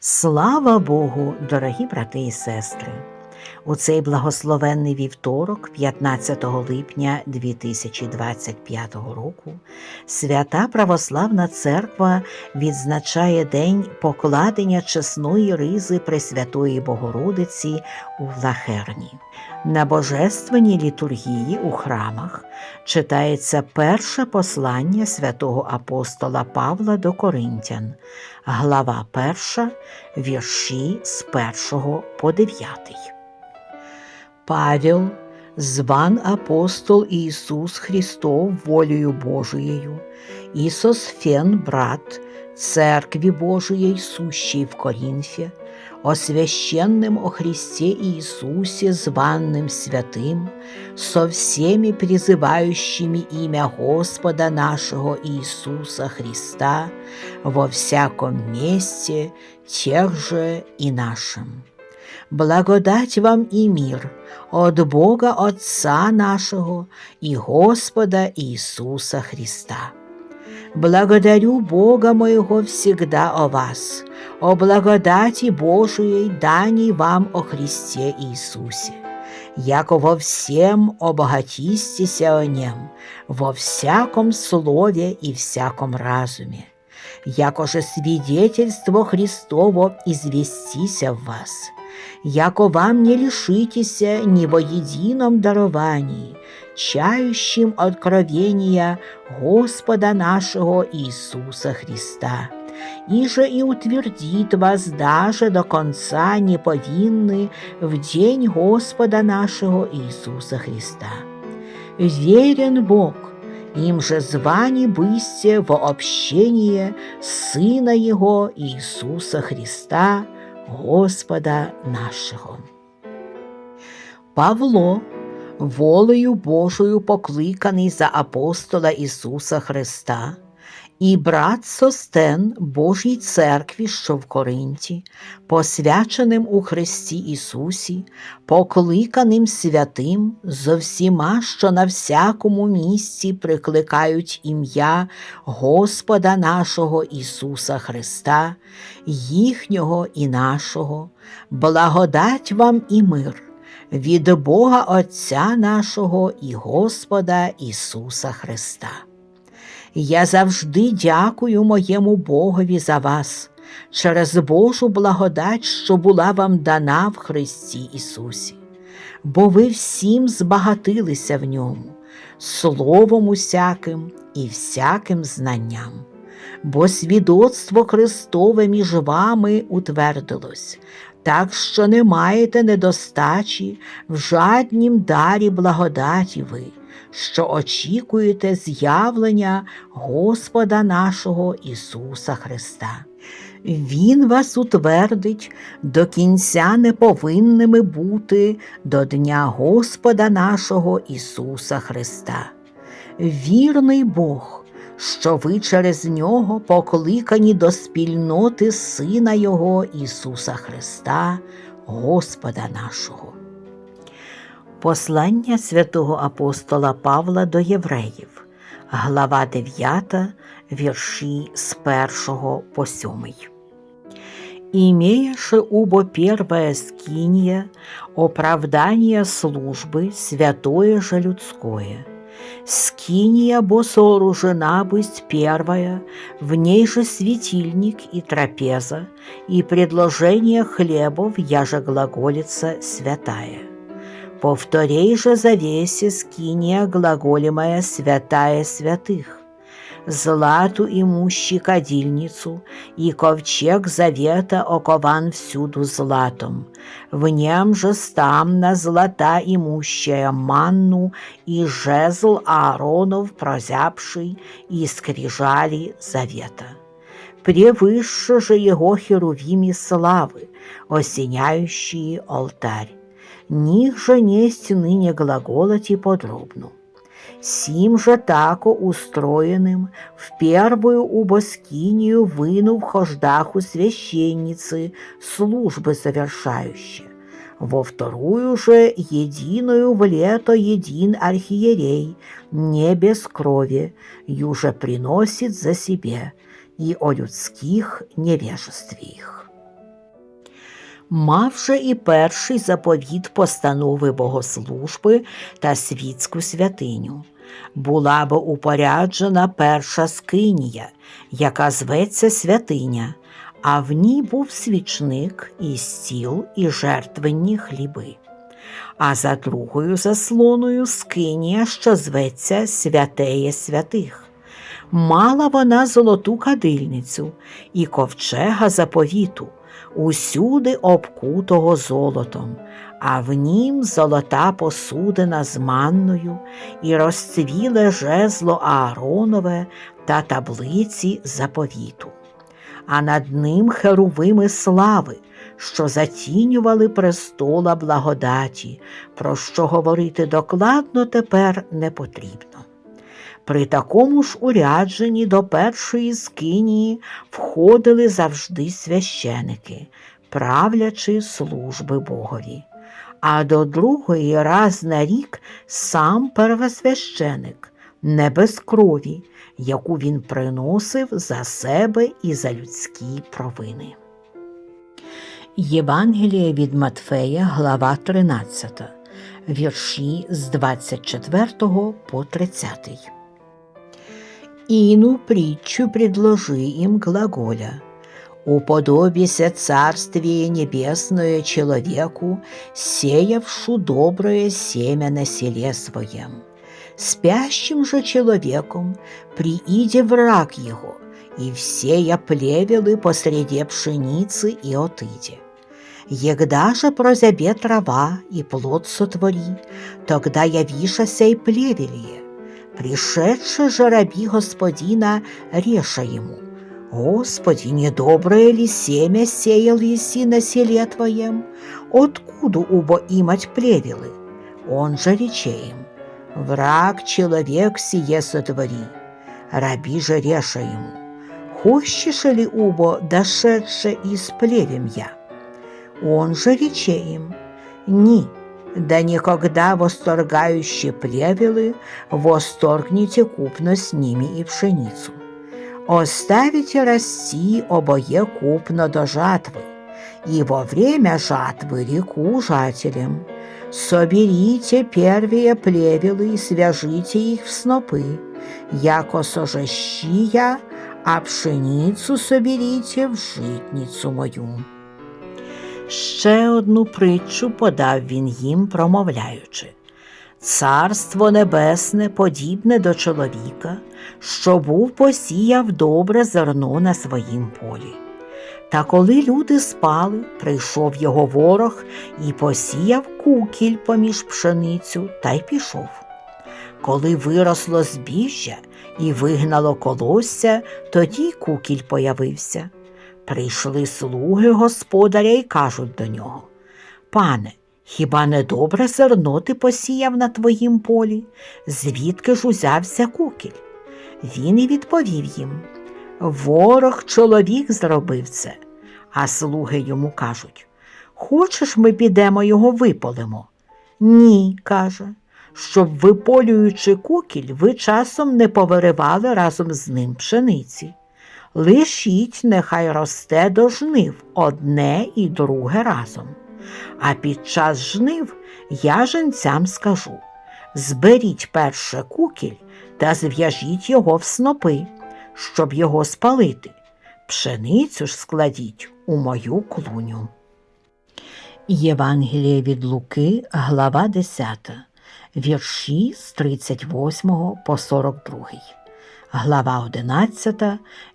Слава Богу, дорогі брати і сестри! У цей благословенний вівторок, 15 липня 2025 року, Свята Православна Церква відзначає День покладення чесної ризи Пресвятої Богородиці у Влахерні. На божественній літургії у храмах читається перше послання святого апостола Павла до Коринтян, глава 1, вірші з 1 по 9. Павел, зван апостол Ісус Христов волею Божиєю, Ісос Фен, брат, Церкви Божией, сущей в Коринфе, о священном о Христе Иисусе, званным святым, со всеми призывающими имя Господа нашего Иисуса Христа во всяком месте, тех же и нашим. Благодать вам и мир от Бога Отца нашего и Господа Иисуса Христа. Благодарю Бога моего всегда о вас, о благодати Божией, даней вам о Христе Иисусе, яко во всем обогатистеся о Нем, во всяком слове и всяком разуме, яко же свидетельство Христово известися в вас, яко вам не лишитеся ни во едином даровании, чающим откровения Господа нашего Иисуса Христа, и же и утвердит вас даже до конца неповинны в день Господа нашего Иисуса Христа. Верен Бог, им же звани бысте во общение Сына Его Иисуса Христа, Господа нашого. Павло, волею Божою покликаний за апостола Ісуса Христа, і брат Состен Божій церкві, що в Коринті, посвяченим у Христі Ісусі, покликаним святим зо всіма, що на всякому місці прикликають ім'я Господа нашого Ісуса Христа, їхнього і нашого, благодать вам і мир. Від Бога Отця нашого і Господа Ісуса Христа. Я завжди дякую моєму Богові за вас через Божу благодать, що була вам дана в Христі Ісусі, бо ви всім збагатилися в ньому, словом усяким і всяким знанням. Бо свідоцтво Христове між вами утвердилось, так що не маєте недостачі в жаднім дарі благодаті ви що очікуєте з'явлення Господа нашого Ісуса Христа. Він вас утвердить до кінця неповинними бути до Дня Господа нашого Ісуса Христа. Вірний Бог, що ви через нього покликані до спільноти Сина Його Ісуса Христа, Господа нашого. Послання святого апостола Павла до євреїв, глава 9, вірші з 1 по 7. Имееше убо первая скиния, оправдание службы, святое же людское. Скиния бо сооружена быть первая, в ней же светильник и трапеза, и предложение хлебов, яже глаголица святая. Повторей же завесе скиния глаголемая святая святых, злату имущий кадильницу, и ковчег завета окован всюду златом. В нем же стамна злата имущая манну, и жезл Ааронов прозябший, и скрижали завета. Превыше же его херувими славы, осеняющие алтарь них же несть ныне глаголати подробно. Сим же тако устроенным в первую убоскинию выну в хождаху священницы службы совершающие, во вторую же единую в лето един архиерей, не без крови, юже приносит за себе и о людских невежестве их. Мав же і перший заповіт постанови богослужби та світську святиню. Була б упоряджена перша скинія, яка зветься святиня, а в ній був свічник, і стіл, і жертвенні хліби. А за другою заслоною скинія, що зветься Святеє святих. Мала вона золоту кадильницю і ковчега заповіту, усюди обкутого золотом, а в нім золота посудина з манною і розцвіле жезло Ааронове та таблиці заповіту. А над ним херувими слави, що затінювали престола благодаті, про що говорити докладно тепер не потрібно. При такому ж урядженні до першої скинії входили завжди священики, правлячи служби Богові, а до другої раз на рік сам первосвященик, не без крові, яку він приносив за себе і за людські провини. Євангеліє від Матфея, глава 13, вірші з 24 по 30. Ину притчу предложи им глаголя. Уподобися царствие небесное человеку, сеявшу доброе семя на селе своем. Спящим же человеком прииде враг его, и всея плевелы посреди пшеницы и отыде. Егда же прозябе трава и плод сотвори, тогда явишася и плевелие. Пришедше же раби господина реша ему, Господи, недоброе ли семя сеял еси на селе твоем? Откуда убо имать плевелы? Он же рече им, враг человек сие сотвори. Раби же реша ему, хочешь ли убо дошедше из плевем я? Он же рече им, ни, да никогда восторгающие плевелы восторгните купно с ними и пшеницу. Оставите расти обое купно до жатвы, и во время жатвы реку жателям. Соберите первые плевелы и свяжите их в снопы, яко сожащия, а пшеницу соберите в житницу мою. Ще одну притчу подав він їм, промовляючи Царство Небесне подібне до чоловіка, що був посіяв добре зерно на своїм полі. Та коли люди спали, прийшов його ворог і посіяв кукіль поміж пшеницю та й пішов. Коли виросло збіжжя і вигнало колосся, тоді кукіль появився. Прийшли слуги господаря і кажуть до нього Пане, хіба не добре зерно ти посіяв на твоїм полі? Звідки ж узявся кукіль? Він і відповів їм Ворог чоловік зробив це, а слуги йому кажуть Хочеш, ми підемо його виполимо? Ні, каже, щоб, виполюючи кукіль, ви часом не повиривали разом з ним пшениці. Лишіть, нехай росте до жнив одне і друге разом. А під час жнив я женцям скажу зберіть перше кукіль та зв'яжіть його в снопи, щоб його спалити. Пшеницю ж складіть у мою клуню. Євангеліє від Луки, глава 10, вірші з 38 по 42 глава 11,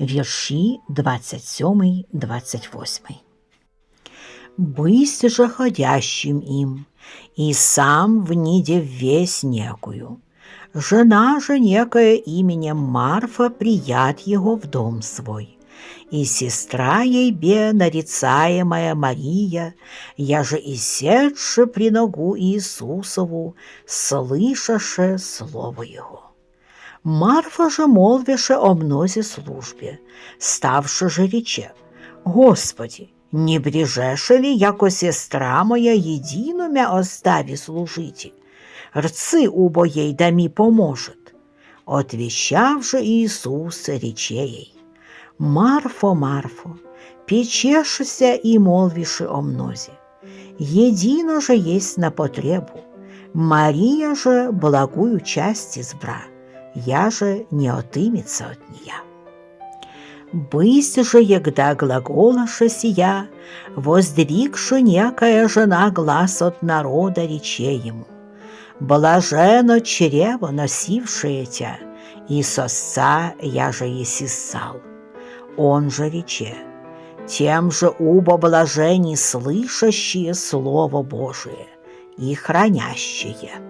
вірші 27, 28. «Бысь же ходящим им, и сам в ниде весь некую. Жена же некая именем Марфа прият его в дом свой, и сестра ей бе нарицаемая Мария, я же и седше при ногу Иисусову, слышаше слово его. Марфа же молвише о мнозе службе, ставши же рече, Господи, не брежеше ли, яко сестра моя едину мя остави служити? Рцы убо ей да поможет. Отвещав же Иисус рече ей, Марфо, Марфо, печешься и молвишь о мнозе. Едино же есть на потребу, Мария же благую часть избра, я же не отымется от нея. Бысь же, егда глаголаша сия, воздвигши некая жена глаз от народа рече ему. Блажено чрево, носившее тя, и сосца я же и сисал. Он же рече, тем же убо блажени слышащие Слово Божие і хранящие.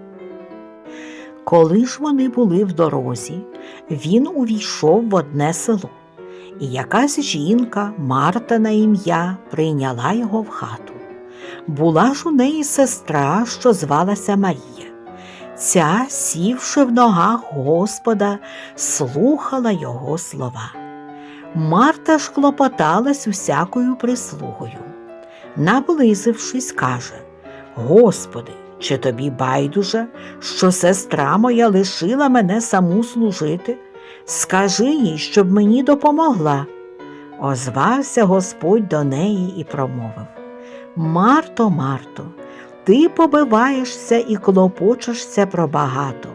Коли ж вони були в дорозі, він увійшов в одне село, і якась жінка, Марта на ім'я, прийняла його в хату. Була ж у неї сестра, що звалася Марія. Ця, сівши в ногах Господа, слухала його слова. Марта ж клопоталась усякою прислугою. Наблизившись, каже Господи, чи тобі байдуже, що сестра моя лишила мене саму служити? Скажи їй, щоб мені допомогла. Озвався Господь до неї і промовив Марто, Марто, ти побиваєшся і клопочешся про багато.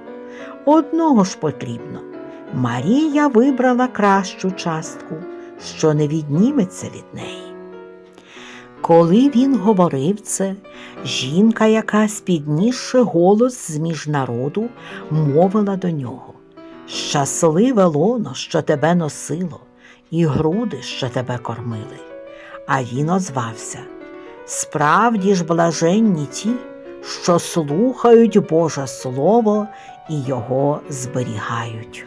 Одного ж потрібно. Марія вибрала кращу частку, що не відніметься від неї. Коли він говорив це, жінка, якась піднісши голос з між народу, мовила до нього Щасливе лоно, що тебе носило, і груди, що тебе кормили. А він озвався Справді ж блаженні ті, що слухають Боже Слово і його зберігають.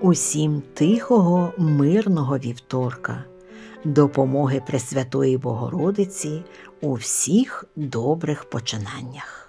Усім тихого, мирного вівторка, допомоги Пресвятої Богородиці у всіх добрих починаннях.